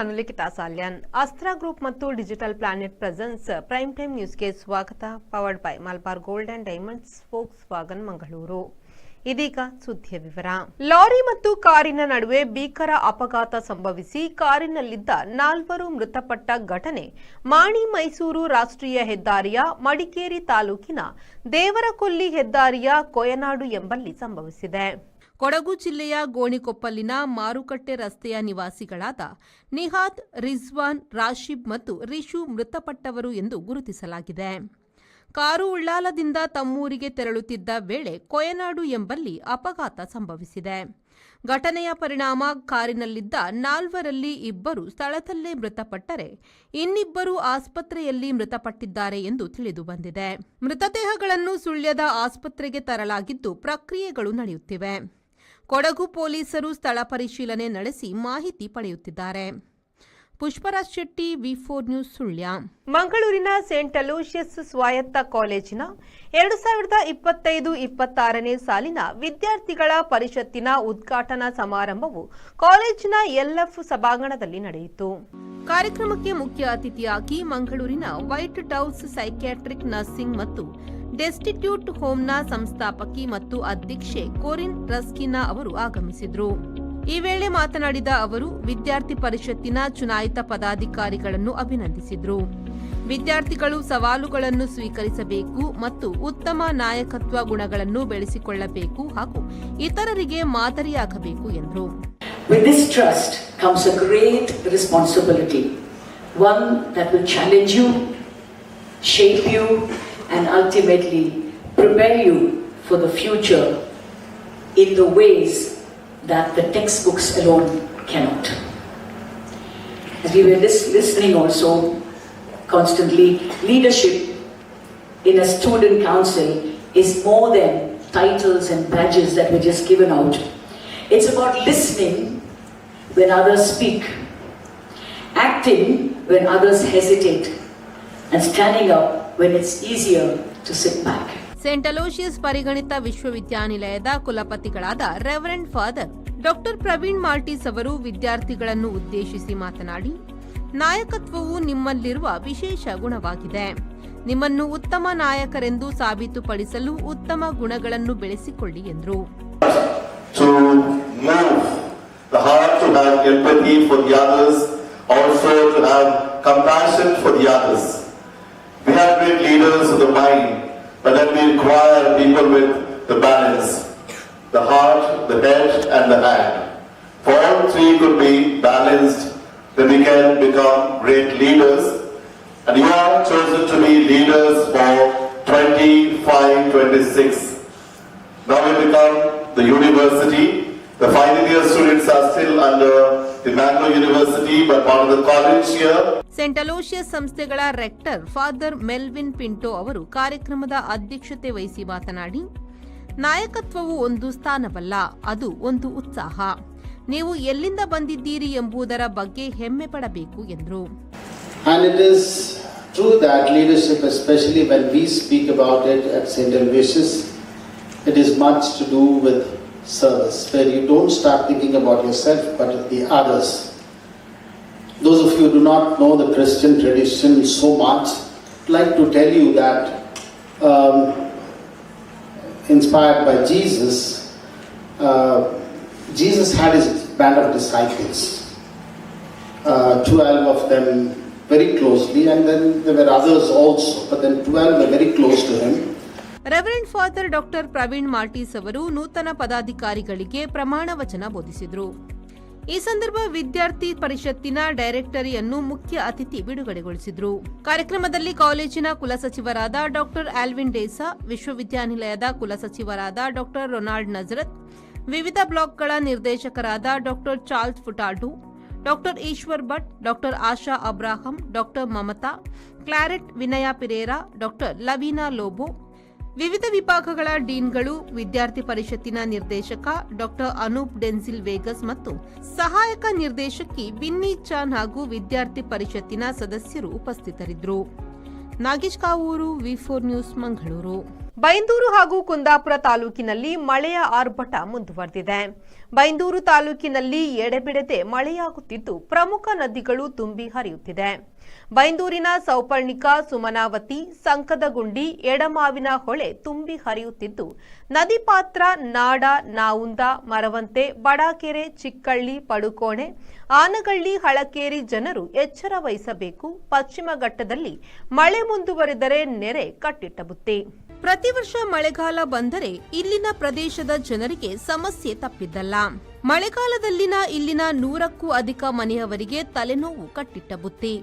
ನಾನು ಲಿಖಿತಾ ಸಾಲ್ಯಾನ್. ಅಸ್ತ್ರ ಗ್ರೂಪ್ ಮತ್ತು digital planet presence prime time ನ್ಯೂಸ್ಗೆ ಸ್ವಾಗತ. Powered by Malabar gold and diamonds Volkswagen Mangaluru. ಇದೀಗ ಸುದ್ದಿಯ ವಿವರ. ಲಾರಿ ಮತ್ತು ಕಾರಿನ ನಡುವೆ ಭೀಕರ ಅಪಘಾತ ಸಂಭವಿಸಿ ಕಾರಿನಲ್ಲಿದ್ದ ನಾಲ್ವರು ಮೃತಪಟ್ಟ ಘಟನೆ ಮಾಣಿ ಮೈಸೂರು ರಾಷ್ಟ್ರೀಯ ಹೆದ್ದಾರಿಯ ಮಡಿಕೇರಿ ತಾಲೂಕಿನ ದೇವರಕೊಲ್ಲಿ ಹೆದ್ದಾರಿಯ ಕೊಯನಾಡು ಎಂಬಲ್ಲಿ ಸಂಭವಿಸಿದೆ. ಕೊಡಗು ಜಿಲ್ಲೆಯ ಗೋಣಿಕೊಪ್ಪಲಿನ ಮಾರುಕಟ್ಟೆ ರಸ್ತೆಯ ನಿವಾಸಿಗಳಾದ ನಿಹಾದ್ ರಿಜ್ವಾನ್, ರಾಶಿಬ್ ಮತ್ತು ರಿಶು ಮೃತಪಟ್ಟವರು ಎಂದು ಗುರುತಿಸಲಾಗಿದೆ. ಕಾರು ಉಳ್ಳಾಲದಿಂದ ತಮ್ಮೂರಿಗೆ ತೆರಳುತ್ತಿದ್ದ ವೇಳೆ ಕೊಯನಾಡು ಎಂಬಲ್ಲಿ ಅಪಘಾತ ಸಂಭವಿಸಿದೆ. ಘಟನೆಯ ಪರಿಣಾಮ ಕಾರಿನಲ್ಲಿದ್ದ ನಾಲ್ವರಲ್ಲಿ ಇಬ್ಬರು ಸ್ಥಳದಲ್ಲೇ ಮೃತಪಟ್ಟರೆ ಇನ್ನಿಬ್ಬರು ಆಸ್ಪತ್ರೆಯಲ್ಲಿ ಮೃತಪಟ್ಟಿದ್ದಾರೆ ಎಂದು ತಿಳಿದುಬಂದಿದೆ ಮೃತದೇಹಗಳನ್ನು ಸುಳ್ಯದ ಆಸ್ಪತ್ರೆಗೆ ತರಲಾಗಿದ್ದು ಪ್ರಕ್ರಿಯೆಗಳು ನಡೆಯುತ್ತಿವೆ. ಕೊಡಗು ಪೊಲೀಸರು ಸ್ಥಳ ಪರಿಶೀಲನೆ ನಡೆಸಿ ಮಾಹಿತಿ ಪಡೆಯುತ್ತಿದ್ದಾರೆ. Pushparaj Shetty V four news Sullia. ಮಂಗಳೂರಿನ ಸೇಂಟ್ ಅಲೋಷಿಯಸ್ ಸ್ವಾಯತ್ತ ಕಾಲೇಜಿನ ಎರಡು ಸಾವಿರದ ಇಪ್ಪತ್ತೈದು ಇಪ್ಪತ್ತಾರನೇ ಸಾಲಿನ ವಿದ್ಯಾರ್ಥಿಗಳ ಪರಿಷತ್ತಿನ ಉದ್ಘಾಟನಾ ಸಮಾರಂಭವು ಕಾಲೇಜಿನ ಎಲ್ಎಫ್ ಸಭಾಂಗಣದಲ್ಲಿ ನಡೆಯಿತು. ಕಾರ್ಯಕ್ರಮಕ್ಕೆ ಮುಖ್ಯ ಅತಿಥಿಯಾಗಿ ಮಂಗಳೂರಿನ ವೈಟ್ ಟೌಸ್ ಸೈಕ್ಯಾಟ್ರಿಕ್ ನರ್ಸಿಂಗ್ ಮತ್ತು ಡೆಸ್ಟಿಟ್ಯೂಟ್ ಹೋಮ್ನ ಸಂಸ್ಥಾಪಕಿ ಮತ್ತು ಅಧ್ಯಕ್ಷೆ ಕೋರಿನ್ ರಸ್ಕಿನಾ ಅವರು ಆಗಮಿಸಿದ್ರು. ಈ ವೇಳೆ ಮಾತನಾಡಿದ ಅವರು ವಿದ್ಯಾರ್ಥಿ ಪರಿಷತ್ತಿನ ಚುನಾಯಿತ ಪದಾಧಿಕಾರಿಗಳನ್ನು ಅಭಿನಂದಿಸಿದ್ರು. ವಿದ್ಯಾರ್ಥಿಗಳು ಸವಾಲುಗಳನ್ನು ಸ್ವೀಕರಿಸಬೇಕು ಮತ್ತು ಉತ್ತಮ ನಾಯಕತ್ವ ಗುಣಗಳನ್ನು ಬೆಳೆಸಿಕೊಳ್ಳಬೇಕು ಹಾಗೂ ಇತರರಿಗೆ ಮಾದರಿಯಾಗಬೇಕು ಎಂದರು. With this trust comes a great responsibility, one that will challenge you, shape you, and ultimately prepare you for the future in the ways that the textbooks alone cannot. As we were listening also constantly, leadership in a student council is more than titles and badges that were just given out. It's about listening when others speak, acting when others hesitate, and standing up when it's easier to sit back. Saint Aloysius ಪರಿಗಣಿತ ವಿಶ್ವವಿದ್ಯಾನಿಲಯದ ಕುಲಪತಿಗಳಾದ reverend father doctor Praveen Martis ಅವರು ವಿದ್ಯಾರ್ಥಿಗಳನ್ನು ಉದ್ದೇಶಿಸಿ ಮಾತನಾಡಿ ನಾಯಕತ್ವವು ನಿಮ್ಮಲ್ಲಿರುವ ವಿಶೇಷ ಗುಣವಾಗಿದೆ ನಿಮ್ಮನ್ನು ಉತ್ತಮ ನಾಯಕರೆಂದು ಸಾಬೀತುಪಡಿಸಲು ಉತ್ತಮ ಗುಣಗಳನ್ನು ಬೆಳೆಸಿಕೊಳ್ಳಿ ಎಂದರು to move the heart to have empathy for the others, also to have compassion for the others. We have great leaders of the mind, but then we require people with the balance, the heart, the head, and the hand. If all three could be balanced, then we can become great leaders. And you are chosen to be leaders for 25, 26. Now we become the university. The final year students are still under ಇಮ್ಯಾನ್ಯು Aloysius ಸಂಸ್ಥೆಗಳ rector father Melvin Pinto ಅವರು ಕಾರ್ಯಕ್ರಮದ ಅಧ್ಯಕ್ಷತೆ ವಹಿಸಿ ಮಾತನಾಡಿ ನಾಯಕತ್ವವು ಒಂದು ಸ್ಥಾನವಲ್ಲ ಅದು ಒಂದು ಉತ್ಸಾಹ ನೀವು ಎಲ್ಲಿಂದ ಬಂದಿದ್ದೀರಿ ಎಂಬುದರ ಬಗ್ಗೆ ಹೆಮ್ಮೆ ಪಡಬೇಕು ಎಂದರು True that leadership, especially when we speak about it at St. Alvarez's, it is much service, where you don't start thinking about yourself but the others. Those of you who do not know the Christian tradition so much, I'd like to tell you that, um, inspired by Jesus, uh, Jesus had his band of disciples uh, 12 of them very closely, and then there were others also, but then 12 were very close to him. Reverend father doctor Praveen Martis ಅವರು ನೂತನ ಪದಾಧಿಕಾರಿಗಳಿಗೆ ಪ್ರಮಾಣ ವಚನ ಬೋಧಿಸಿದರು. ಈ ಸಂದರ್ಭ ವಿದ್ಯಾರ್ಥಿ ಪರಿಷತ್ತಿನ ಡೈರೆಕ್ಟರಿಯನ್ನು ಮುಖ್ಯ ಅತಿಥಿ ಬಿಡುಗಡೆಗೊಳಿಸಿದರು. ಕಾರ್ಯಕ್ರಮದಲ್ಲಿ ಕಾಲೇಜಿನ ಕುಲಸಚಿವರಾದ ಡಾಕ್ಟರ್ ಆಲ್ವಿನ್ ಡೇಸಾ, ವಿಶ್ವವಿದ್ಯಾನಿಲಯದ ಕುಲಸಚಿವರಾದ ಡಾಕ್ಟರ್ ರೊನಾಲ್ಡ್ ನಜರತ್, ವಿವಿಧ ಬ್ಲಾಕ್ಗಳ ನಿರ್ದೇಶಕರಾದ doctor Charles Furtado, doctor Eshwar Bhat, doctor Asha Abraham, doctor Mamatha, Claret Vinaya Pereira, doctor Laveena Lobo ವಿವಿಧ ವಿಭಾಗಗಳ ಡೀನ್ಗಳು ವಿದ್ಯಾರ್ಥಿ ಪರಿಷತ್ತಿನ ನಿರ್ದೇಶಕ ಡಾಕ್ಟರ್ ಅನೂಪ್ ಡೆನ್ಸಿಲ್ ವೇಗಸ್ ಮತ್ತು ಸಹಾಯಕ ನಿರ್ದೇಶಕಿ ಬಿನ್ನಿ ಚಾನ್ ಹಾಗೂ ವಿದ್ಯಾರ್ಥಿ ಪರಿಷತ್ತಿನ ಸದಸ್ಯರು ಉಪಸ್ಥಿತರಿದ್ದರು. Nagesh Kavoor, V four news, Mangaluru. Byndoor ಹಾಗೂ ಕುಂದಾಪುರ ತಾಲೂಕಿನಲ್ಲಿ ಮಳೆಯ ಆರ್ಭಟ ಮುಂದುವರೆದಿದೆ. ಬೈಂದೂರು ತಾಲೂಕಿನಲ್ಲಿ ಎಡೆಬಿಡದೆ ಮಳೆಯಾಗುತ್ತಿದ್ದು ಪ್ರಮುಖ ನದಿಗಳು ತುಂಬಿ ಹರಿಯುತ್ತಿದೆ. ಬೈಂದೂರಿನ ಸೌಪರ್ಣಿಕ, ಸುಮನಾವತಿ, ಸಂಕದಗುಂಡಿ, ಎಡಮಾವಿನ ಹೊಳೆ ತುಂಬಿ ಹರಿಯುತ್ತಿದ್ದು, ನದಿ ಪಾತ್ರ ನಾಡ, ನಾವುಂದ, ಮರವಂತೆ, ಬಡಾಕೆರೆ, ಚಿಕ್ಕಳ್ಳಿ, ಪಡುಕೋಣೆ, ಆನಗಳ್ಳಿ, ಹಳಕೇರಿ ಜನರು ಎಚ್ಚರ ವಹಿಸಬೇಕು. ಪಶ್ಚಿಮ ಘಟ್ಟದಲ್ಲಿ ಮಳೆ ಮುಂದುವರೆದರೆ ನೆರೆ ಕಟ್ಟಿಟ್ಟ ಬುತ್ತಿ. ಪ್ರತಿ ವರ್ಷ ಮಳೆಗಾಲ ಬಂದರೆ ಇಲ್ಲಿನ ಪ್ರದೇಶದ ಜನರಿಗೆ ಸಮಸ್ಯೆ ತಪ್ಪಿದ್ದಲ್ಲ. ಮಳೆಗಾಲದಲ್ಲಿನ ಇಲ್ಲಿನ ನೂರಕ್ಕೂ ಅಧಿಕ ಮನೆಯವರಿಗೆ ತಲೆನೋವು ಕಟ್ಟಿಟ್ಟ ಬುತ್ತಿ.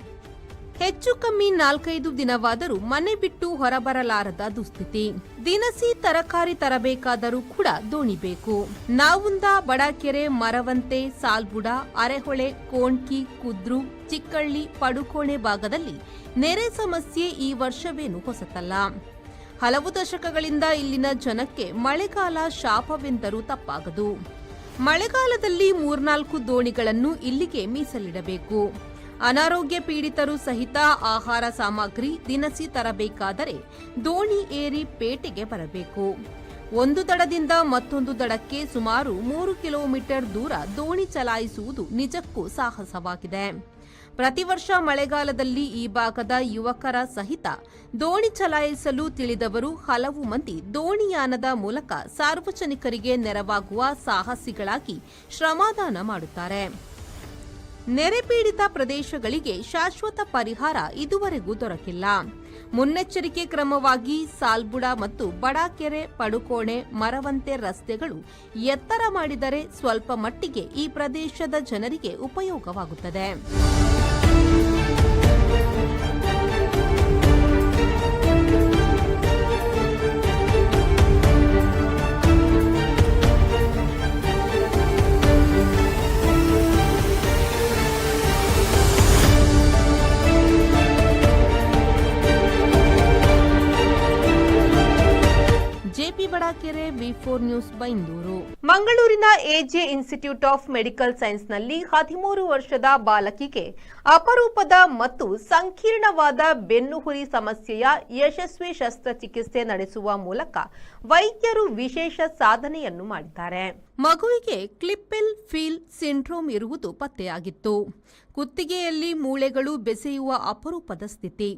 ಹೆಚ್ಚು ಕಮ್ಮಿ ನಾಲ್ಕೈದು ದಿನವಾದರೂ ಮನೆ ಬಿಟ್ಟು ಹೊರಬರಲಾರದ ದುಸ್ಥಿತಿ. ದಿನಸಿ ತರಕಾರಿ ತರಬೇಕಾದರೂ ಕೂಡ ದೋಣಿ ಬೇಕು ನಾವುಂದ ಬಡಕೆರೆ, ಮರವಂತೆ, ಸಾಲ್ಬುಡ, ಅರೆಹೊಳೆ, ಕೋಣ್ಕಿ, ಕುದ್ರು, ಚಿಕ್ಕಳ್ಳಿ, ಪಡುಕೋಣೆ ಭಾಗದಲ್ಲಿ ನೆರೆ ಸಮಸ್ಯೆ ಈ ವರ್ಷವೇನು ಹೊಸತಲ್ಲ. ಹಲವು ದಶಕಗಳಿಂದ ಇಲ್ಲಿನ ಜನಕ್ಕೆ ಮಳೆಗಾಲ ಶಾಪವೆಂದರೂ ತಪ್ಪಾಗದು. ಮಳೆಗಾಲದಲ್ಲಿ ಮೂರ್ನಾಲ್ಕು ದೋಣಿಗಳನ್ನು ಇಲ್ಲಿಗೆ ಮೀಸಲಿಡಬೇಕು. ಅನಾರೋಗ್ಯ ಪೀಡಿತರು ಸಹಿತ ಆಹಾರ ಸಾಮಗ್ರಿ ದಿನಸಿ ತರಬೇಕಾದರೆ ದೋಣಿ ಏರಿ ಪೇಟೆಗೆ ಬರಬೇಕು. ಒಂದು ದಡದಿಂದ ಮತ್ತೊಂದು ದಡಕ್ಕೆ ಸುಮಾರು ಮೂರು ಕಿಲೋಮೀಟರ್ ದೂರ ದೋಣಿ ಚಲಾಯಿಸುವುದು ನಿಜಕ್ಕೂ ಸಾಹಸವಾಗಿದೆ. ಪ್ರತಿ ವರ್ಷ ಮಳೆಗಾಲದಲ್ಲಿ ಈ ಭಾಗದ ಯುವಕರ ಸಹಿತ ದೋಣಿ ಚಲಾಯಿಸಲು ತಿಳಿದವರು ಹಲವು ಮಂದಿ ದೋಣಿಯಾನದ ಮೂಲಕ ಸಾರ್ವಜನಿಕರಿಗೆ ನೆರವಾಗುವ ಸಾಹಸಿಗಳಾಗಿ ಶ್ರಮದಾನ ಮಾಡುತ್ತಾರೆ. ನೆರೆಪೀಡಿತ ಪ್ರದೇಶಗಳಿಗೆ ಶಾಶ್ವತ ಪರಿಹಾರ ಇದುವರೆಗೂ ದೊರಕಿಲ್ಲ. ಮುನ್ನೆಚ್ಚರಿಕೆ ಕ್ರಮವಾಗಿ ಸಾಲ್ಬುಡ ಮತ್ತು ಬಡಾಕೆರೆ, ಪಡುಕೋಣೆ, ಮರವಂತೆ ರಸ್ತೆಗಳು ಎತ್ತರ ಮಾಡಿದರೆ ಸ್ವಲ್ಪ ಮಟ್ಟಿಗೆ ಈ ಪ್ರದೇಶದ ಜನರಿಗೆ ಉಪಯೋಗವಾಗುತ್ತದೆ. JP B four news Byndoor. ಮಂಗಳೂರಿನ ಎಜೆ ಇನ್ಸ್ಟಿಟ್ಯೂಟ್ ಆಫ್ ಮೆಡಿಕಲ್ ಸೈನ್ಸ್ನಲ್ಲಿ ಹದಿಮೂರು ವರ್ಷದ ಬಾಲಕಿಗೆ ಅಪರೂಪದ ಮತ್ತು ಸಂಕೀರ್ಣವಾದ ಬೆನ್ನುಹುರಿ ಸಮಸ್ಯೆಯ ಯಶಸ್ವಿ ಶಸ್ತ್ರಚಿಕಿತ್ಸೆ ನಡೆಸುವ ಮೂಲಕ ವೈದ್ಯರು ವಿಶೇಷ ಸಾಧನೆಯನ್ನು ಮಾಡಿದ್ದಾರೆ. ಮಗುವಿಗೆ ಕ್ಲಿಪ್ಪೆಲ್ ಫೀಲ್ ಸಿಂಡ್ರೋಮ್ ಇರುವುದು ಪತ್ತೆಯಾಗಿತ್ತು. ಕುತ್ತಿಗೆಯಲ್ಲಿ ಮೂಳೆಗಳು ಬೆಸೆಯುವ ಅಪರೂಪದ ಸ್ಥಿತಿ.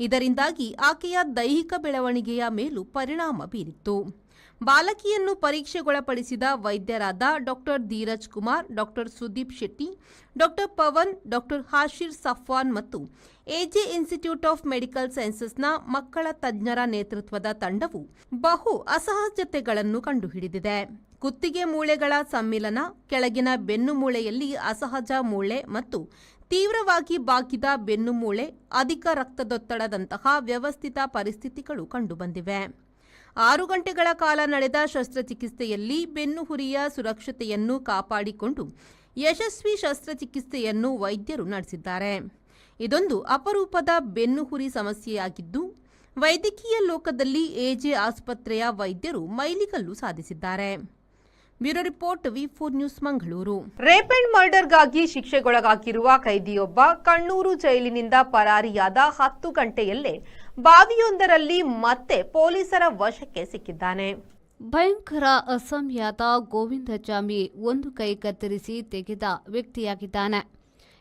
ಇದರಿಂದಾಗಿ ಆಕೆಯ ದೈಹಿಕ ಬೆಳವಣಿಗೆಯ ಮೇಲೂ ಪರಿಣಾಮ ಬೀರಿತ್ತು. ಬಾಲಕಿಯನ್ನು ಪರೀಕ್ಷೆಗೊಳಪಡಿಸಿದ ವೈದ್ಯರಾದ doctor Dheeraj Kumar, doctor Sudeep Shetty, doctor Pavan, doctor Hashir Safwan ಮತ್ತು ಎಜೆ ಇನ್ಸ್ಟಿಟ್ಯೂಟ್ ಆಫ್ ಮೆಡಿಕಲ್ ಸೈನ್ಸಸ್ನ ಮಕ್ಕಳ ತಜ್ಞರ ನೇತೃತ್ವದ ತಂಡವು ಬಹು ಅಸಹಜತೆಗಳನ್ನು ಕಂಡುಹಿಡಿದಿದೆ. ಕುತ್ತಿಗೆ ಮೂಳೆಗಳ ಸಮ್ಮಿಲನ, ಕೆಳಗಿನ ಬೆನ್ನು ಮೂಳೆಯಲ್ಲಿ ಅಸಹಜ ಮೂಳೆ ಮತ್ತು ತೀವ್ರವಾಗಿ ಬಾಕಿದ ಬೆನ್ನು ಮೂಳೆ, ಅಧಿಕ ರಕ್ತದೊತ್ತಡದಂತಹ ವ್ಯವಸ್ಥಿತ ಪರಿಸ್ಥಿತಿಗಳು ಕಂಡುಬಂದಿವೆ. ಆರು ಗಂಟೆಗಳ ಕಾಲ ನಡೆದ ಶಸ್ತ್ರಚಿಕಿತ್ಸೆಯಲ್ಲಿ ಬೆನ್ನುಹುರಿಯ ಸುರಕ್ಷತೆಯನ್ನು ಕಾಪಾಡಿಕೊಂಡು ಯಶಸ್ವಿ ಶಸ್ತ್ರಚಿಕಿತ್ಸೆಯನ್ನು ವೈದ್ಯರು ನಡೆಸಿದ್ದಾರೆ. ಇದೊಂದು ಅಪರೂಪದ ಬೆನ್ನುಹುರಿ ಸಮಸ್ಯೆಯಾಗಿದ್ದು, ವೈದ್ಯಕೀಯ ಲೋಕದಲ್ಲಿ ಎಜೆ ಆಸ್ಪತ್ರೆಯ ವೈದ್ಯರು ಮೈಲಿಗಲ್ಲು ಸಾಧಿಸಿದ್ದಾರೆ. Bureau report, V news Mangaluru. Rape and ಮರ್ಡರ್ಗಾಗಿ ಶಿಕ್ಷೆಗೊಳಗಾಗಿರುವ ಕೈದಿಯೊಬ್ಬ ಕಣ್ಣೂರು ಜೈಲಿನಿಂದ ಪರಾರಿಯಾದ ಹತ್ತು ಗಂಟೆಯಲ್ಲೇ ಬಾವಿಯೊಂದರಲ್ಲಿ ಮತ್ತೆ ಪೊಲೀಸರ ವಶಕ್ಕೆ ಸಿಕ್ಕಿದ್ದಾನೆ. ಭಯಂಕರ ಅಸಮ್ಯಾತ ಗೋವಿಂದಚಾಮಿ ಒಂದು ಕೈ ಕತ್ತರಿಸಿ ತೆಗೆದ ವ್ಯಕ್ತಿಯಾಗಿದ್ದಾನೆ.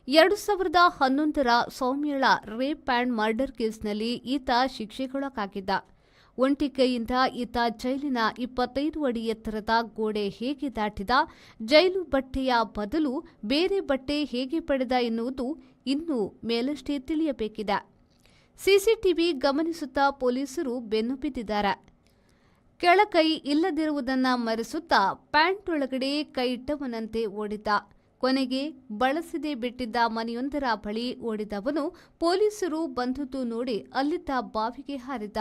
ಎರಡು ಸಾವಿರದ ಹನ್ನೊಂದರ ಸೌಮ್ಯಳ ರೇಪ್ ಆ್ಯಂಡ್ ಮರ್ಡರ್ ಕೇಸ್ನಲ್ಲಿ ಈತ ಶಿಕ್ಷೆಗೊಳಕಾಗಿದ್ದ ಒಂಟಿ ಕೈಯಿಂದ ಈತ ಜೈಲಿನ ಇಪ್ಪತ್ತೈದು ಅಡಿ ಎತ್ತರದ ಗೋಡೆ ಹೇಗೆ ದಾಟಿದ, ಜೈಲು ಬಟ್ಟೆಯ ಬದಲು ಬೇರೆ ಬಟ್ಟೆ ಹೇಗೆ ಪಡೆದ ಎನ್ನುವುದು ಇನ್ನೂ ಮೇಲಷ್ಟೇ ತಿಳಿಯಬೇಕಿದೆ. ಸಿಸಿಟಿವಿ ಗಮನಿಸುತ್ತಾ ಪೊಲೀಸರು ಬೆನ್ನು ಬಿದ್ದಿದ್ದಾರೆ. ಕೆಳಕೈ ಇಲ್ಲದಿರುವುದನ್ನು ಮರೆಸುತ್ತಾ ಪ್ಯಾಂಟ್ ಒಳಗಡೆ ಕೈ ಇಟ್ಟವನಂತೆ ಓಡಿದ ಕೊನೆಗೆ ಬಳಸದೆ ಬಿಟ್ಟಿದ್ದ ಮನೆಯೊಂದರ ಬಳಿ ಓಡಿದವನು ಪೊಲೀಸರು ಬಂದದ್ದು ನೋಡಿ ಅಲ್ಲಿದ್ದ ಬಾವಿಗೆ ಹಾರಿದ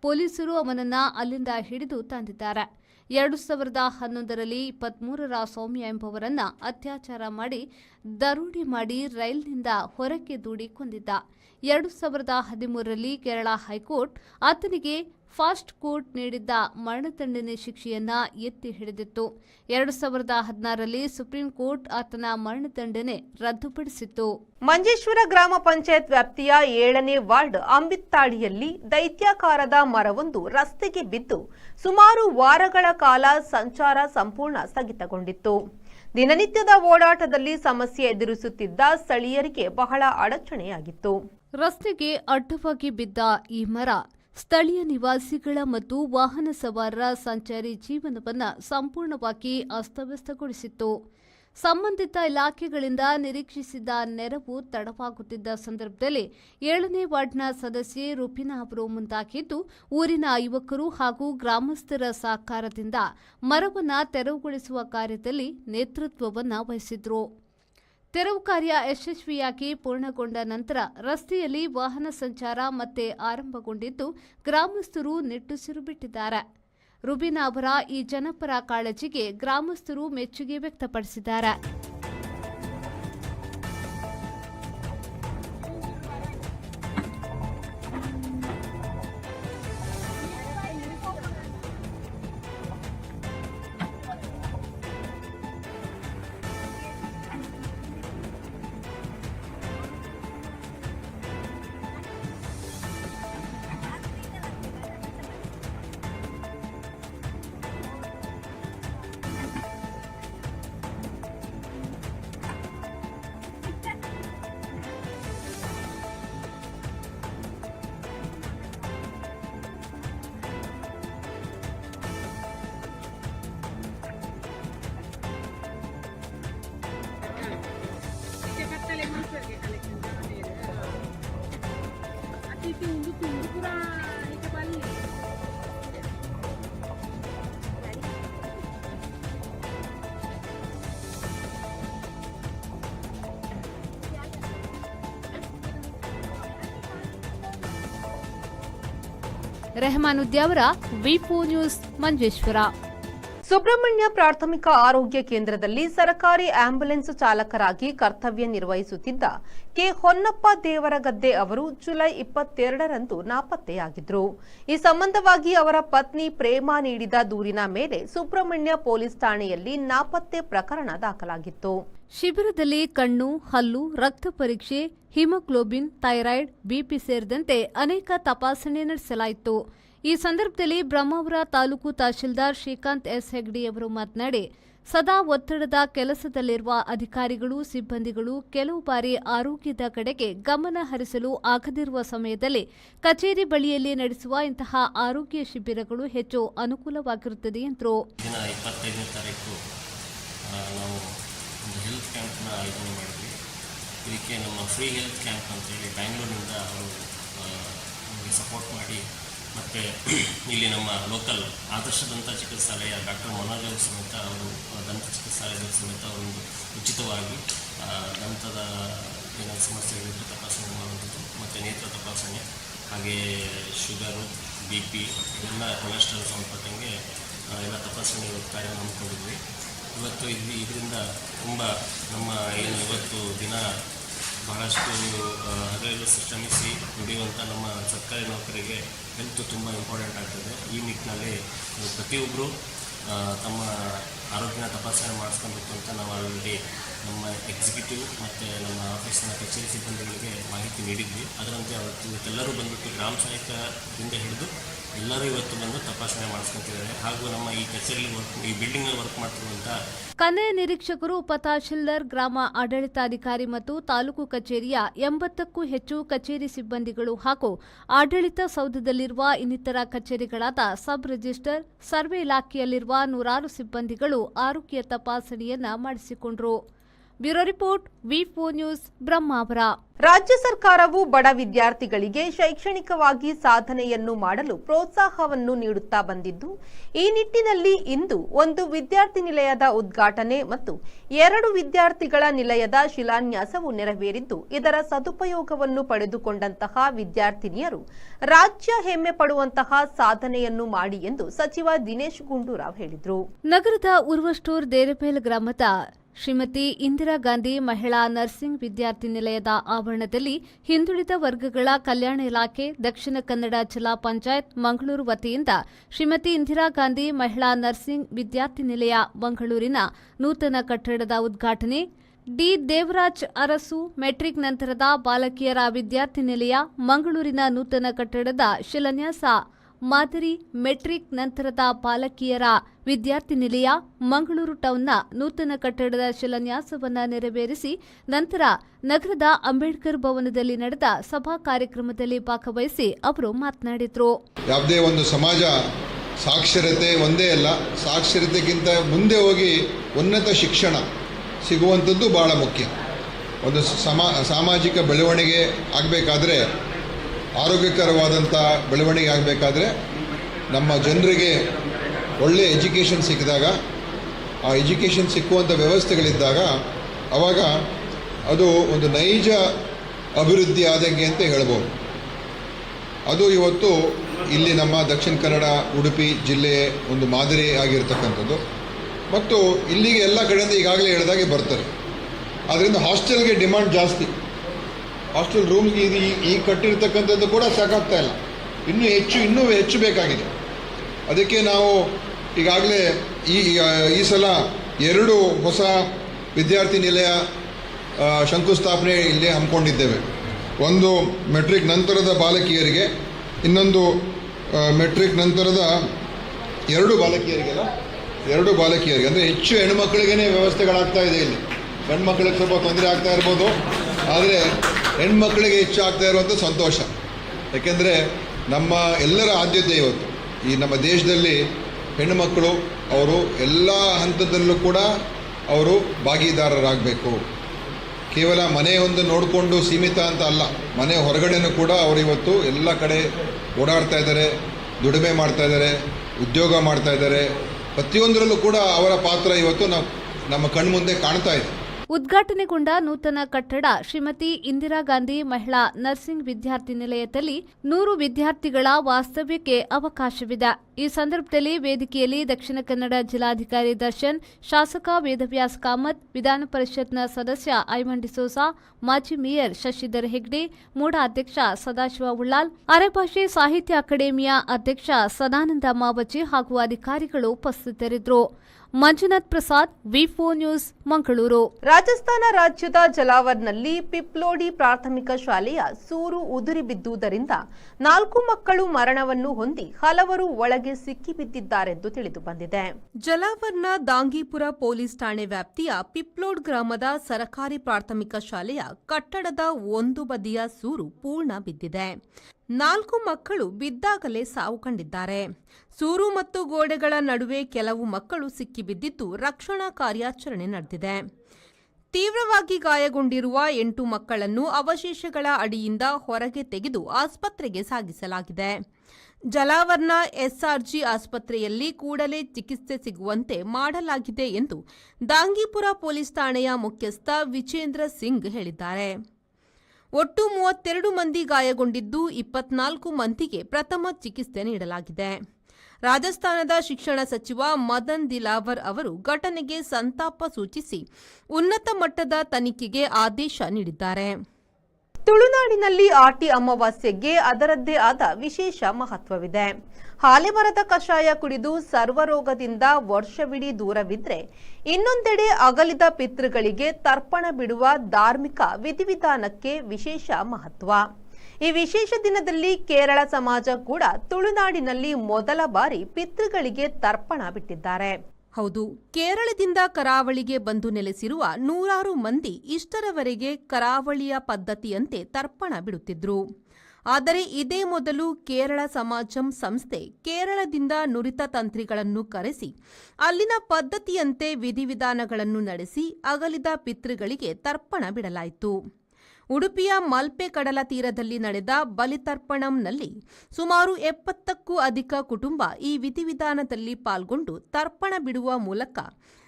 ಪೊಲೀಸರು ಅವನನ್ನ ಅಲ್ಲಿಂದ ಹಿಡಿದು ತಂದಿದ್ದಾರೆ. ಎರಡು ಸಾವಿರದ ಹನ್ನೊಂದರಲ್ಲಿ ಇಪ್ಪತ್ಮೂರರ ಸೌಮ್ಯ ಎಂಬುವರನ್ನ ಅತ್ಯಾಚಾರ ಮಾಡಿ, ದರೋಡೆ ಮಾಡಿ ರೈಲ್ನಿಂದ ಹೊರಕ್ಕೆ ದೂಡಿ ಕೊಂದಿದ್ದ. ಎರಡು ಸಾವಿರದ ಹದಿಮೂರರಲ್ಲಿ ಕೇರಳ ಹೈಕೋರ್ಟ್ ಆತನಿಗೆ ಫಾಸ್ಟ್ ಕೋರ್ಟ್ ನೀಡಿದ್ದ ಮರಣದಂಡನೆ ಶಿಕ್ಷೆಯನ್ನ ಎತ್ತಿ ಹಿಡಿದಿತ್ತು. ಎರಡು ಸಾವಿರದ ಹದಿನಾರರಲ್ಲಿ ಸುಪ್ರೀಂ ಕೋರ್ಟ್ ಆತನ ಮರಣದಂಡನೆ ರದ್ದುಪಡಿಸಿತ್ತು. ಮಂಜೇಶ್ವರ ಗ್ರಾಮ ಪಂಚಾಯತ್ ವ್ಯಾಪ್ತಿಯ ಏಳನೇ ವಾರ್ಡ್ ಅಂಬಿತ್ತಾಡಿಯಲ್ಲಿ ದೈತ್ಯಾಕಾರದ ಮರವೊಂದು ರಸ್ತೆಗೆ ಬಿದ್ದು ಸುಮಾರು ವಾರಗಳ ಕಾಲ ಸಂಚಾರ ಸಂಪೂರ್ಣ ಸ್ಥಗಿತಗೊಂಡಿತ್ತು. ದಿನನಿತ್ಯದ ಓಡಾಟದಲ್ಲಿ ಸಮಸ್ಯೆ ಎದುರಿಸುತ್ತಿದ್ದ ಸ್ಥಳೀಯರಿಗೆ ಬಹಳ ಅಡಚಣೆಯಾಗಿತ್ತು. ರಸ್ತೆಗೆ ಅಡ್ಡವಾಗಿ ಬಿದ್ದ ಈ ಮರ ಸ್ಥಳೀಯ ನಿವಾಸಿಗಳ ಮತ್ತು ವಾಹನ ಸವಾರರ ಸಂಚಾರಿ ಜೀವನವನ್ನು ಸಂಪೂರ್ಣವಾಗಿ ಅಸ್ತವ್ಯಸ್ತಗೊಳಿಸಿತ್ತು. ಸಂಬಂಧಿತ ಇಲಾಖೆಗಳಿಂದ ನಿರೀಕ್ಷಿಸಿದ ನೆರವು ತಡವಾಗುತ್ತಿದ್ದ ಸಂದರ್ಭದಲ್ಲಿ ಏಳನೇ ವಾರ್ಡ್ನ ಸದಸ್ಯೆ ರುಪಿನಾ ಅವರು ಮುಂದಾಗಿದ್ದು, ಊರಿನ ಯುವಕರು ಹಾಗೂ ಗ್ರಾಮಸ್ಥರ ಸಹಕಾರದಿಂದ ಮರವನ್ನು ತೆರವುಗೊಳಿಸುವ ಕಾರ್ಯದಲ್ಲಿ ನೇತೃತ್ವವನ್ನು ವಹಿಸಿದ್ರು. ತೆರವು ಕಾರ್ಯ ಯಶಸ್ವಿಯಾಗಿ ಪೂರ್ಣಗೊಂಡ ನಂತರ ರಸ್ತೆಯಲ್ಲಿ ವಾಹನ ಸಂಚಾರ ಮತ್ತೆ ಆರಂಭಗೊಂಡಿದ್ದು ಗ್ರಾಮಸ್ಥರು ನಿಟ್ಟುಸಿರು ಬಿಟ್ಟಿದ್ದಾರೆ ರುಬಿನಾ ಈ ಜನಪರ ಕಾಳಜಿಗೆ ಗ್ರಾಮಸ್ಥರು ಮೆಚ್ಚುಗೆ ವ್ಯಕ್ತಪಡಿಸಿದ್ದಾರೆ. Rehman Udyavara V four news Manjeshwar. Subrahmanya ಪ್ರಾಥಮಿಕ ಆರೋಗ್ಯ ಕೇಂದ್ರದಲ್ಲಿ ಸರ್ಕಾರಿ ಆಂಬ್ಯುಲೆನ್ಸ್ ಚಾಲಕರಾಗಿ ಕರ್ತವ್ಯ ನಿರ್ವಹಿಸುತ್ತಿದ್ದ ಕೆ ಹೊನ್ನಪ್ಪ ದೇವರಗದ್ದೆ ಅವರು ಜುಲೈ ಇಪ್ಪತ್ತೆರಡರಂದು ನಾಪತ್ತೆಯಾಗಿದ್ದರು. ಈ ಸಂಬಂಧವಾಗಿ ಅವರ ಪತ್ನಿ ಪ್ರೇಮ ನೀಡಿದ ದೂರಿನ ಮೇಲೆ ಸುಬ್ರಹ್ಮಣ್ಯ ಪೊಲೀಸ್ ಠಾಣೆಯಲ್ಲಿ ನಾಪತ್ತೆ ಪ್ರಕರಣ ದಾಖಲಾಗಿತ್ತು. ಶಿಬಿರದಲ್ಲಿ ಕಣ್ಣು, ಹಲ್ಲು, ರಕ್ತ ಪರೀಕ್ಷೆ, ಹಿಮೋಗ್ಲೋಬಿನ್, ಥೈರಾಯ್ಡ್, ಬಿಪಿ ಸೇರಿದಂತೆ ಅನೇಕ ತಪಾಸಣೆ ನಡೆಸಲಾಯಿತು. ಈ ಸಂದರ್ಭದಲ್ಲಿ ಬ್ರಹ್ಮಾವರ ತಾಲೂಕು ತಹಶೀಲ್ದಾರ್ ಶ್ರೀಕಾಂತ್ ಎಸ್ ಹೆಗ್ಡಿಯವರು ಮಾತನಾಡಿ, ಸದಾ ಒತ್ತಡದ ಕೆಲಸದಲ್ಲಿರುವ ಅಧಿಕಾರಿಗಳು, ಸಿಬ್ಬಂದಿಗಳು ಕೆಲವು ಬಾರಿ ಆರೋಗ್ಯದ ಕಡೆಗೆ ಗಮನ ಹರಿಸಲು ಆಗದಿರುವ ಸಮಯದಲ್ಲಿ ಕಚೇರಿ ಬಳಿಯಲ್ಲಿ ನಡೆಸುವ ಇಂತಹ ಆರೋಗ್ಯ ಶಿಬಿರಗಳು ಹೆಚ್ಚು ಅನುಕೂಲವಾಗಿರುತ್ತದೆ ಎಂದರು. ಇದಕ್ಕೆ ನಮ್ಮ ಫ್ರೀ ಹೆಲ್ತ್ ಕ್ಯಾಂಪ್ ಅಂತೇಳಿ ಬ್ಯಾಂಗ್ಳೂರಿನಿಂದ ಅವರು ಸಪೋರ್ಟ್ ಮಾಡಿ ಮತ್ತು ಇಲ್ಲಿ ನಮ್ಮ ಲೋಕಲ್ ಆದರ್ಶ ದಂತ ಚಿಕಿತ್ಸಾಲಯ ಡಾಕ್ಟರ್ ಮನೋಜ್ ಅವರು ಸಮೇತ ಅವರು ದಂತ ಚಿಕಿತ್ಸಾಲಯದ ಸಮೇತ ಒಂದು ಉಚಿತವಾಗಿ ದಂತದ ಏನಾದ್ರು ಸಮಸ್ಯೆಗಳಿದ್ದು ತಪಾಸಣೆ ಮಾಡುವಂಥದ್ದು, ಮತ್ತು ನೇತ್ರ ತಪಾಸಣೆ, ಹಾಗೇ ಶುಗರು, ಬಿ ಪಿ, ಎಲ್ಲ ಕೊಲೆಸ್ಟ್ರಾಲ್ ಸಂಬಂಧಪಟ್ಟಂಗೆ ಎಲ್ಲ ತಪಾಸಣೆ ಕಾರ್ಯ ಹಮ್ಮಿಕೊಂಡಿದ್ವಿ ಇವತ್ತು ಇಲ್ಲಿ, ಇದರಿಂದ ತುಂಬ ನಮ್ಮ ಏನು ಇವತ್ತು ದಿನ ಬಹಳಷ್ಟು ಆ, ಹಗಲು ಶ್ರಮಿಸಿ ದುಡಿಯುವಂಥ ನಮ್ಮ ಸರ್ಕಾರಿ ನೌಕರಿಗೆ ಹೆಲ್ತ್ ತುಂಬ ಇಂಪಾರ್ಟೆಂಟ್ ಆಗ್ತದೆ. ಈ ನಿಟ್ಟಿನಲ್ಲಿ ಪ್ರತಿಯೊಬ್ಬರು ತಮ್ಮ ಆರೋಗ್ಯನ ತಪಾಸಣೆ ಮಾಡಿಸ್ಕೊಬೇಕು ಅಂತ ನಾವು ಆಲ್ರೆಡಿ ನಮ್ಮ ಎಕ್ಸಿಕ್ಯೂಟಿವ್ ಮತ್ತು ನಮ್ಮ ಆಫೀಸ್ನ ಕಚೇರಿ ಸಿಬ್ಬಂದಿಗಳಿಗೆ ಮಾಹಿತಿ ನೀಡಿದ್ವಿ. ಅದರಂತೆ ಅವತ್ತು ಎಲ್ಲರೂ ಬಂದುಬಿಟ್ಟು ಗ್ರಾಮ ಸಹಾಯಕರಿಂದ ಹಿಡಿದು ಎಲ್ಲರೂ ಇವತ್ತು ಬಂದು ತಪಾಸಣೆ ಮಾಡಿಸ್ಕೊತಿದ್ದಾರೆ. ಹಾಗೂ ನಮ್ಮ ಈ ಕಚೇರಿಯಲ್ಲಿ ವರ್ಕ್ ಈ ಬಿಲ್ಡಿಂಗಲ್ಲಿ ವರ್ಕ್ ಮಾಡ್ತಿರುವಂಥ ಕನೆ ನಿರೀಕ್ಷಕರು, ಉಪತಹಶೀಲ್ದಾರ್, ಗ್ರಾಮ ಆಡಳಿತಾಧಿಕಾರಿ ಮತ್ತು ತಾಲೂಕು ಕಚೇರಿಯ ಎಂಬತ್ತಕ್ಕೂ ಹೆಚ್ಚು ಕಚೇರಿ ಸಿಬ್ಬಂದಿಗಳು ಹಾಗೂ ಆಡಳಿತ ಸೌಧದಲ್ಲಿರುವ ಇನ್ನಿತರ ಕಚೇರಿಗಳಾದ ಸಬ್ ರಿಜಿಸ್ಟರ್, ಸರ್ವೆ ಇಲಾಖೆಯಲ್ಲಿರುವ ನೂರಾರು ಸಿಬ್ಬಂದಿಗಳು ಆರೋಗ್ಯ ತಪಾಸಣೆಯನ್ನ ಮಾಡಿಸಿಕೊಂಡರು. Bureau report V news Brahmavar. ರಾಜ್ಯ ಸರ್ಕಾರವು ಬಡ ವಿದ್ಯಾರ್ಥಿಗಳಿಗೆ ಶೈಕ್ಷಣಿಕವಾಗಿ ಸಾಧನೆಯನ್ನು ಮಾಡಲು ಪ್ರೋತ್ಸಾಹವನ್ನು ನೀಡುತ್ತಾ ಬಂದಿದ್ದು ಈ ನಿಟ್ಟಿನಲ್ಲಿ ಇಂದು ಒಂದು ವಿದ್ಯಾರ್ಥಿ ನಿಲಯದ ಉದ್ಘಾಟನೆ ಮತ್ತು ಎರಡು ವಿದ್ಯಾರ್ಥಿಗಳ ನಿಲಯದ ಶಿಲಾನ್ಯಾಸವು ನೆರವೇರಿದ್ದು ಇದರ ಸದುಪಯೋಗವನ್ನು ಪಡೆದುಕೊಂಡಂತಹ ವಿದ್ಯಾರ್ಥಿನಿಯರು ರಾಜ್ಯ ಹೆಮ್ಮೆ ಪಡುವಂತಹ ಸಾಧನೆಯನ್ನು ಮಾಡಿ ಎಂದು ಸಚಿವ ದಿನೇಶ್ ಗುಂಡೂರಾವ್ ಹೇಳಿದರು. ನಗರದ ಉರ್ವಸ್ಟೂರ್ ದೇರಪೇಲ್ ಗ್ರಾಮದ ಶ್ರೀಮತಿ ಇಂದಿರಾ ಗಾಂಧಿ ಮಹಿಳಾ ನರ್ಸಿಂಗ್ ವಿದ್ಯಾರ್ಥಿ ನಿಲಯದ ಆವರಣದಲ್ಲಿ ಹಿಂದುಳಿದ ವರ್ಗಗಳ ಕಲ್ಯಾಣ ಇಲಾಖೆ, ದಕ್ಷಿಣ ಕನ್ನಡ ಜಿಲ್ಲಾ ಪಂಚಾಯತ್ ಮಂಗಳೂರು ವತಿಯಿಂದ ಶ್ರೀಮತಿ ಇಂದಿರಾ ಗಾಂಧಿ ಮಹಿಳಾ ನರ್ಸಿಂಗ್ ವಿದ್ಯಾರ್ಥಿ ನಿಲಯ, ಮಂಗಳೂರಿನ ನೂತನ ಕಟ್ಟಡದ ಉದ್ಘಾಟನೆ. ಡಿ. ದೇವರಾಜ್ ಅರಸು ಮೆಟ್ರಿಕ್ ನಂತರದ ಬಾಲಕಿಯರ ವಿದ್ಯಾರ್ಥಿ ನಿಲಯ, ಮಂಗಳೂರಿನ ನೂತನ ಕಟ್ಟಡದ ಶಿಲಾನ್ಯಾಸ. ಮಾದರಿ ಮೆಟ್ರಿಕ್ ನಂತರದ ಬಾಲಕಿಯರ ವಿದ್ಯಾರ್ಥಿ ನಿಲಯ ಮಂಗಳೂರು ಟೌನ್ನ ನೂತನ ಕಟ್ಟಡದ ಶಿಲಾನ್ಯಾಸವನ್ನು ನೆರವೇರಿಸಿ ನಂತರ ನಗರದ ಅಂಬೇಡ್ಕರ್ ಭವನದಲ್ಲಿ ನಡೆದ ಸಭಾ ಕಾರ್ಯಕ್ರಮದಲ್ಲಿ ಭಾಗವಹಿಸಿ ಅವರು ಮಾತನಾಡಿದರು. ಯಾವುದೇ ಒಂದು ಸಮಾಜ ಸಾಕ್ಷರತೆ ಒಂದೇ ಅಲ್ಲ, ಸಾಕ್ಷರತೆಗಿಂತ ಮುಂದೆ ಹೋಗಿ ಉನ್ನತ ಶಿಕ್ಷಣ ಸಿಗುವಂಥದ್ದು ಬಹಳ ಮುಖ್ಯ. ಒಂದು ಸಮಾ, ಸಾಮಾಜಿಕ ಬೆಳವಣಿಗೆ ಆಗಬೇಕಾದ್ರೆ ಆರೋಗ್ಯಕರವಾದಂಥ ಬೆಳವಣಿಗೆ ಆಗಬೇಕಾದ್ರೆ ನಮ್ಮ ಜನರಿಗೆ ಒಳ್ಳೆಯ ಎಜುಕೇಷನ್ ಸಿಕ್ಕಿದಾಗ, ಆ ಎಜುಕೇಷನ್ ಸಿಕ್ಕುವಂಥ ವ್ಯವಸ್ಥೆಗಳಿದ್ದಾಗ ಆವಾಗ ಅದು ಒಂದು ನೈಜ ಅಭಿವೃದ್ಧಿ ಆದಂಗೆ ಅಂತ ಹೇಳ್ಬೋದು. ಅದು ಇವತ್ತು ಇಲ್ಲಿ ನಮ್ಮ ದಕ್ಷಿಣ ಕನ್ನಡ, ಉಡುಪಿ ಜಿಲ್ಲೆಯ ಒಂದು ಮಾದರಿ ಆಗಿರ್ತಕ್ಕಂಥದ್ದು. ಮತ್ತು ಇಲ್ಲಿಗೆ ಎಲ್ಲ ಕಡೆಯಿಂದ ಈಗಾಗಲೇ ಹೇಳಿದಾಗೆ ಬರ್ತಾರೆ. ಆದ್ದರಿಂದ ಹಾಸ್ಟೆಲ್ಗೆ ಡಿಮಾಂಡ್ ಜಾಸ್ತಿ. ಹಾಸ್ಟೆಲ್ ರೂಮ್ಗೆ ಇದು ಈ- ಈ ಕಟ್ಟಿರ್ತಕ್ಕಂಥದ್ದು ಕೂಡ ಸಾಕಾಗ್ತಾ ಇಲ್ಲ. ಇನ್ನೂ ಹೆಚ್ಚು ಇನ್ನೂ ಹೆಚ್ಚು ಬೇಕಾಗಿದೆ. ಅದಕ್ಕೆ ನಾವು ಈಗಾಗಲೇ ಈ ಈ ಸಲ ಎರಡು ಹೊಸ ವಿದ್ಯಾರ್ಥಿ ನಿಲಯ ಶಂಕುಸ್ಥಾಪನೆ ಇಲ್ಲಿ ಹಮ್ಮಿಕೊಂಡಿದ್ದೇವೆ. ಒಂದು ಮೆಟ್ರಿಕ್ ನಂತರದ ಬಾಲಕಿಯರಿಗೆ, ಇನ್ನೊಂದು ಮೆಟ್ರಿಕ್ ನಂತರದ ಎರಡು ಬಾಲಕಿಯರಿಗೆಲ್ಲ, ಎರಡು ಬಾಲಕಿಯರಿಗೆ, ಅಂದರೆ ಹೆಚ್ಚು ಹೆಣ್ಮಕ್ಳಿಗೇ ವ್ಯವಸ್ಥೆಗಳಾಗ್ತಾ ಇದೆ ಇಲ್ಲಿ. ಗಂಡು ಮಕ್ಕಳಿಗೆ ಸ್ವಲ್ಪ ತೊಂದರೆ ಆಗ್ತಾ ಇರ್ಬೋದು. ಆದರೆ ಹೆಣ್ಮಕ್ಳಿಗೆ ಹೆಚ್ಚು ಆಗ್ತಾ ಇರುವಂಥ ಸಂತೋಷ. ಯಾಕೆಂದರೆ ನಮ್ಮ ಎಲ್ಲರ ಆದ್ಯತೆ ಇವತ್ತು. ಈ ನಮ್ಮ ದೇಶದಲ್ಲಿ ಹೆಣ್ಣುಮಕ್ಕಳು ಅವರು ಎಲ್ಲ ಹಂತದಲ್ಲೂ ಕೂಡ ಅವರು ಭಾಗಿದಾರರಾಗಬೇಕು. ಕೇವಲ ಮನೆಯೊಂದು ನೋಡಿಕೊಂಡು ಸೀಮಿತ ಅಂತ ಅಲ್ಲ, ಮನೆ ಹೊರಗಡೆನೂ ಕೂಡ ಅವರು ಇವತ್ತು ಎಲ್ಲ ಕಡೆ ಓಡಾಡ್ತಾ ಇದ್ದಾರೆ, ದುಡಿಮೆ ಮಾಡ್ತಾ ಇದ್ದಾರೆ, ಉದ್ಯೋಗ ಮಾಡ್ತಾ ಇದ್ದಾರೆ. ಪ್ರತಿಯೊಂದರಲ್ಲೂ ಕೂಡ ಅವರ ಪಾತ್ರ ಇವತ್ತು ನಾವು ನಮ್ಮ ಕಣ್ಮುಂದೆ ಕಾಣ್ತಾ ಇದೆ. ಉದ್ಘಾಟನೆಗೊಂಡ ನೂತನ ಕಟ್ಟಡ ಶ್ರೀಮತಿ ಇಂದಿರಾ ಗಾಂಧಿ ಮಹಿಳಾ ನರ್ಸಿಂಗ್ ವಿದ್ಯಾರ್ಥಿ ನಿಲಯದಲ್ಲಿ ನೂರು ವಿದ್ಯಾರ್ಥಿಗಳ ವಾಸ್ತವ್ಯಕ್ಕೆ ಅವಕಾಶವಿದೆ. ಈ ಸಂದರ್ಭದಲ್ಲಿ ವೇದಿಕೆಯಲ್ಲಿ ದಕ್ಷಿಣ ಕನ್ನಡ ಜಿಲ್ಲಾಧಿಕಾರಿ ದರ್ಶನ್, ಶಾಸಕ ವೇದವ್ಯಾಸ್ ಕಾಮತ್, ವಿಧಾನ ಪರಿಷತ್ನ ಸದಸ್ಯ ಐಮನ್ ಡಿಸೋಸಾ ಮಾಜಿ ಮೇಯರ್ ಶಶಿಧರ್ ಹೆಗ್ಡೆ, ಮೂಡ ಅಧ್ಯಕ್ಷ ಸದಾಶಿವ ಉಳ್ಳಾಲ್, ಅರೆಭಾಷೆ ಸಾಹಿತ್ಯ ಅಕಾಡೆಮಿಯ ಅಧ್ಯಕ್ಷ ಸದಾನಂದ ಮಾವಜಿ ಹಾಗೂ ಅಧಿಕಾರಿಗಳು ಉಪಸ್ಥಿತರಿದ್ದರು. Manjunath Prasad V four news Mangaluru. Rajasthan ರಾಜ್ಯದ ಜಲಾವರ್ನಲ್ಲಿ ಪಿಪ್ಲೋಡಿ ಪ್ರಾಥಮಿಕ ಶಾಲೆಯ ಸೂರು ಉದುರಿ ಬಿದ್ದುದರಿಂದ ನಾಲ್ಕು ಮಕ್ಕಳು ಮರಣವನ್ನು ಹೊಂದಿ ಹಲವರು ಒಳಗೆ ಸಿಕ್ಕಿಬಿದ್ದಿದ್ದಾರೆಂದು ತಿಳಿದು ಬಂದಿದೆ. ಜಲಾವರ್ನ ದಾಂಗೀಪುರ ಪೊಲೀಸ್ ಠಾಣೆ ವ್ಯಾಪ್ತಿಯ ಪಿಪ್ಲೋಡ್ ಗ್ರಾಮದ ಸರಕಾರಿ ಪ್ರಾಥಮಿಕ ಶಾಲೆಯ ಕಟ್ಟಡದ ಒಂದು ಬದಿಯ ಸೂರು ಪೂರ್ಣ ಬಿದ್ದಿದೆ. ನಾಲ್ಕು ಮಕ್ಕಳು ಬಿದ್ದಾಗಲೇ ಸಾವು ಕಂಡಿದ್ದಾರೆ. ಸೂರು ಮತ್ತು ಗೋಡೆಗಳ ನಡುವೆ ಕೆಲವು ಮಕ್ಕಳು ಸಿಕ್ಕಿಬಿದ್ದಿದ್ದು ರಕ್ಷಣಾ ಕಾರ್ಯಾಚರಣೆ ನಡೆದಿದೆ. ತೀವ್ರವಾಗಿ ಗಾಯಗೊಂಡಿರುವ ಎಂಟು ಮಕ್ಕಳನ್ನು ಅವಶೇಷಗಳ ಅಡಿಯಿಂದ ಹೊರಗೆ ತೆಗೆದು ಆಸ್ಪತ್ರೆಗೆ ಸಾಗಿಸಲಾಗಿದೆ. ಜಲಾವರ್ನ ಎಸ್ಆರ್ಜಿ ಆಸ್ಪತ್ರೆಯಲ್ಲಿ ಕೂಡಲೇ ಚಿಕಿತ್ಸೆ ಸಿಗುವಂತೆ ಮಾಡಲಾಗಿದೆ ಎಂದು ದಾಂಗೀಪುರ ಪೊಲೀಸ್ ಠಾಣೆಯ ಮುಖ್ಯಸ್ಥ ವಿಜೇಂದ್ರ ಸಿಂಗ್ ಹೇಳಿದ್ದಾರೆ. ಒಟ್ಟು ಮೂವತ್ತೆರಡು ಮಂದಿ ಗಾಯಗೊಂಡಿದ್ದು ಇಪ್ಪತ್ನಾಲ್ಕು ಮಂದಿಗೆ ಪ್ರಥಮ ಚಿಕಿತ್ಸೆ ನೀಡಲಾಗಿದೆ. ರಾಜಸ್ಥಾನದ ಶಿಕ್ಷಣ ಸಚಿವ ಮದನ್ ದಿಲಾವರ್ ಅವರು ಘಟನೆಗೆ ಸಂತಾಪ ಸೂಚಿಸಿ ಉನ್ನತ ಮಟ್ಟದ ತನಿಖೆಗೆ ಆದೇಶ ನೀಡಿದ್ದಾರೆ. ತುಳುನಾಡಿನಲ್ಲಿ ಆಟಿ ಅಮಾವಾಸ್ಯೆಗೆ ಅದರದ್ದೇ ಆದ ವಿಶೇಷ ಮಹತ್ವವಿದೆ. ಹಾಲೆಮರದ ಕಷಾಯ ಕುಡಿದು ಸರ್ವರೋಗದಿಂದ ವರ್ಷವಿಡೀ ದೂರವಿದ್ರೆ ಇನ್ನೊಂದೆಡೆ ಅಗಲಿದ ಪಿತೃಗಳಿಗೆ ತರ್ಪಣ ಬಿಡುವ ಧಾರ್ಮಿಕ ವಿಧಿವಿಧಾನಕ್ಕೆ ವಿಶೇಷ ಮಹತ್ವ. ಈ ವಿಶೇಷ ದಿನದಲ್ಲಿ ಕೇರಳ ಸಮಾಜ ಕೂಡ ತುಳುನಾಡಿನಲ್ಲಿ ಮೊದಲ ಬಾರಿ ಪಿತೃಗಳಿಗೆ ತರ್ಪಣ ಬಿಟ್ಟಿದ್ದಾರೆ. ಹೌದು, ಕೇರಳದಿಂದ ಕರಾವಳಿಗೆ ಬಂದು ನೆಲೆಸಿರುವ ನೂರಾರು ಮಂದಿ ಇಷ್ಟರವರೆಗೆ ಕರಾವಳಿಯ ಪದ್ಧತಿಯಂತೆ ತರ್ಪಣ ಬಿಡುತ್ತಿದ್ರು. ಆದರೆ ಇದೇ ಮೊದಲು ಕೇರಳ ಸಮಾಜಂ ಸಂಸ್ಥೆ ಕೇರಳದಿಂದ ನುರಿತ ತಂತ್ರಿಗಳನ್ನು ಕರೆಸಿ, ಅಲ್ಲಿನ ಪದ್ಧತಿಯಂತೆ ವಿಧಿವಿಧಾನಗಳನ್ನು ನಡೆಸಿ ಅಗಲಿದ ಪಿತೃಗಳಿಗೆ ತರ್ಪಣ ಬಿಡಲಾಯಿತು. ಉಡುಪಿಯ ಮಲ್ಪೆ ಕಡಲ ತೀರದಲ್ಲಿ ನಡೆದ ಬಲಿತರ್ಪಣಂನಲ್ಲಿ ಸುಮಾರು ಎಪ್ಪತ್ತಕ್ಕೂ ಅಧಿಕ ಕುಟುಂಬ ಈ ವಿಧಿವಿಧಾನದಲ್ಲಿ ಪಾಲ್ಗೊಂಡು ತರ್ಪಣ ಬಿಡುವ ಮೂಲಕ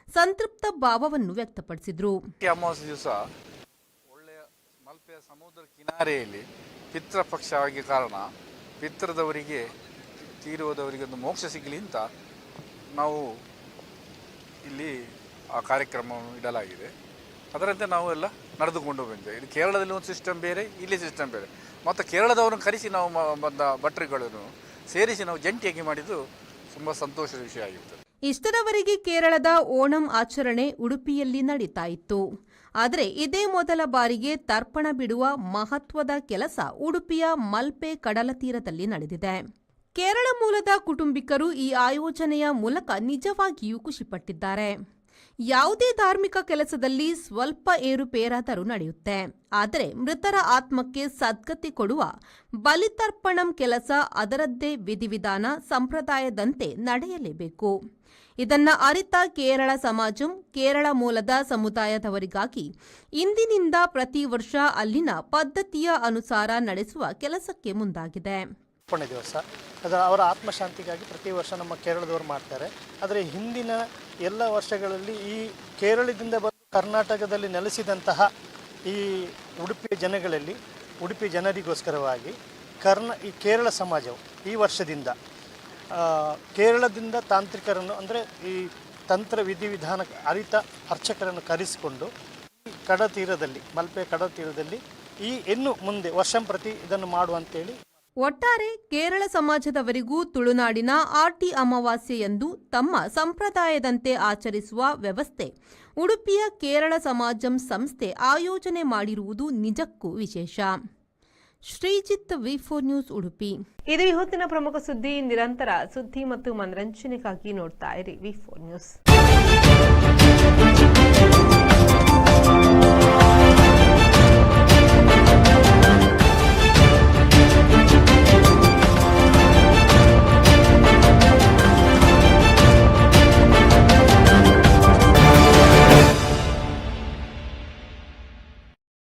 ಸಂತೃಪ್ತ ಭಾವವನ್ನು ವ್ಯಕ್ತಪಡಿಸಿದ್ರು. ಒಳ್ಳೆಯ ಮಲ್ಪೆಯ ಸಮುದ್ರ ಕಿನಾರೆಯಲ್ಲಿ ಪಿತೃಪಕ್ಷ ಆಗಿ ಕಾರಣ ಪಿತೃದವರಿಗೆ ತೀರುವುದವರಿಗೆ ಒಂದು ಮೋಕ್ಷ ಸಿಗಲಿ ಅಂತ ನಾವು ಇಲ್ಲಿ ಆ ಕಾರ್ಯಕ್ರಮವನ್ನು ಇಡಲಾಗಿದೆ. ಅದರಂತೆ ನಾವು ಎಲ್ಲ ನಡೆದುಕೊಂಡು ಬಂದೆ ಇದು ಕೇರಳದಲ್ಲಿ ಒಂದು ಸಿಸ್ಟಮ್ ಬೇರೆ, ಇಲ್ಲಿ ಸಿಸ್ಟಮ್ ಬೇರೆ. ಮತ್ತು ಕೇರಳದವರನ್ನು ಕರೆಸಿ ನಾವು ಬಂದ ಭಟ್ರುಗಳನ್ನು ಸೇರಿಸಿ ನಾವು ಜಂಟಿಯಾಗಿ ಮಾಡಿದ್ದು ತುಂಬ ಸಂತೋಷದ ವಿಷಯ ಆಗಿರ್ತದೆ. ಇಷ್ಟರವರೆಗೆ ಕೇರಳದ ಓಣಂ ಆಚರಣೆ ಉಡುಪಿಯಲ್ಲಿ ನಡೀತಾ ಇತ್ತು. ಆದರೆ ಇದೇ ಮೊದಲ ಬಾರಿಗೆ ತರ್ಪಣ ಬಿಡುವ ಮಹತ್ವದ ಕೆಲಸ ಉಡುಪಿಯ ಮಲ್ಪೆ ಕಡಲ ತೀರದಲ್ಲಿ ನಡೆದಿದೆ. ಕೇರಳ ಮೂಲದ ಕುಟುಂಬಿಕರು ಈ ಆಯೋಜನೆಯ ಮೂಲಕ ನಿಜವಾಗಿಯೂ ಖುಷಿಪಟ್ಟಿದ್ದಾರೆ. ಯಾವುದೇ ಧಾರ್ಮಿಕ ಕೆಲಸದಲ್ಲಿ ಸ್ವಲ್ಪ ಏರುಪೇರಾದರೂ ನಡೆಯುತ್ತೆ. ಆದರೆ ಮೃತರ ಆತ್ಮಕ್ಕೆ ಸದ್ಗತಿ ಕೊಡುವ ಬಲಿತರ್ಪಣಂ ಕೆಲಸ ಅದರದ್ದೇ ವಿಧಿವಿಧಾನ ಸಂಪ್ರದಾಯದಂತೆ ನಡೆಯಲೇಬೇಕು. ಇದನ್ನ ಅರಿತ ಕೇರಳ ಸಮಾಜಂ, ಕೇರಳ ಮೂಲದ ಸಮುದಾಯದವರಿಗಾಗಿ ಇಂದಿನಿಂದ ಪ್ರತಿ ವರ್ಷ ಅಲ್ಲಿನ ಪದ್ಧತಿಯ ಅನುಸಾರ ನಡೆಸುವ ಕೆಲಸಕ್ಕೆ ಮುಂದಾಗಿದೆ. ದಿವಸ. ಅದರ ಅವರ ಆತ್ಮಶಾಂತಿಗಾಗಿ ಪ್ರತಿ ವರ್ಷ ನಮ್ಮ ಕೇರಳದವರು ಮಾಡ್ತಾರೆ. ಆದರೆ ಹಿಂದಿನ ಎಲ್ಲ ವರ್ಷಗಳಲ್ಲಿ ಈ ಕೇರಳದಿಂದ ಬಂದು ಕರ್ನಾಟಕದಲ್ಲಿ ನೆಲೆಸಿದಂತಹ ಈ ಉಡುಪಿಯ ಜನಗಳಲ್ಲಿ, ಉಡುಪಿ ಜನರಿಗೋಸ್ಕರವಾಗಿ ಕರ್ನ, ಈ ಕೇರಳ ಸಮಾಜವು ಈ ವರ್ಷದಿಂದ ಕೇರಳದಿಂದ ತಾಂತ್ರಿಕರನ್ನು ಅಂದರೆ ಈ ತಂತ್ರ ವಿಧಿವಿಧಾನ ಅರಿತ ಅರ್ಚಕರನ್ನು ಕರೆಸಿಕೊಂಡು ಈ ಕಡತೀರದಲ್ಲಿ, ಮಲ್ಪೆ ಕಡತೀರದಲ್ಲಿ ಈ ಇನ್ನು ಮುಂದೆ ವರ್ಷಂಪ್ರತಿ ಇದನ್ನು ಮಾಡುವಂತೇಳಿ ಒಟ್ಟಾರೆ ಕೇರಳ ಸಮಾಜದವರಿಗೂ ತುಳುನಾಡಿನ ಆಟಿ ಅಮಾವಾಸ್ಯೆಯಂದು ತಮ್ಮ ಸಂಪ್ರದಾಯದಂತೆ ಆಚರಿಸುವ ವ್ಯವಸ್ಥೆ. ಉಡುಪಿಯ ಕೇರಳ ಸಮಾಜಂ ಸಂಸ್ಥೆ ಆಯೋಜನೆ ಮಾಡಿರುವುದು ನಿಜಕ್ಕೂ ವಿಶೇಷ. Shrijith V four news Udupi. ಇದು ಇವತ್ತಿನ ಪ್ರಮುಖ ಸುದ್ದಿ. ನಿರಂತರ ಸುದ್ದಿ ಮತ್ತು ಮನರಂಜನೆಗಾಗಿ ನೋಡ್ತಾ ಇರಿ ವಿ ಫೋರ್ ನ್ಯೂಸ್.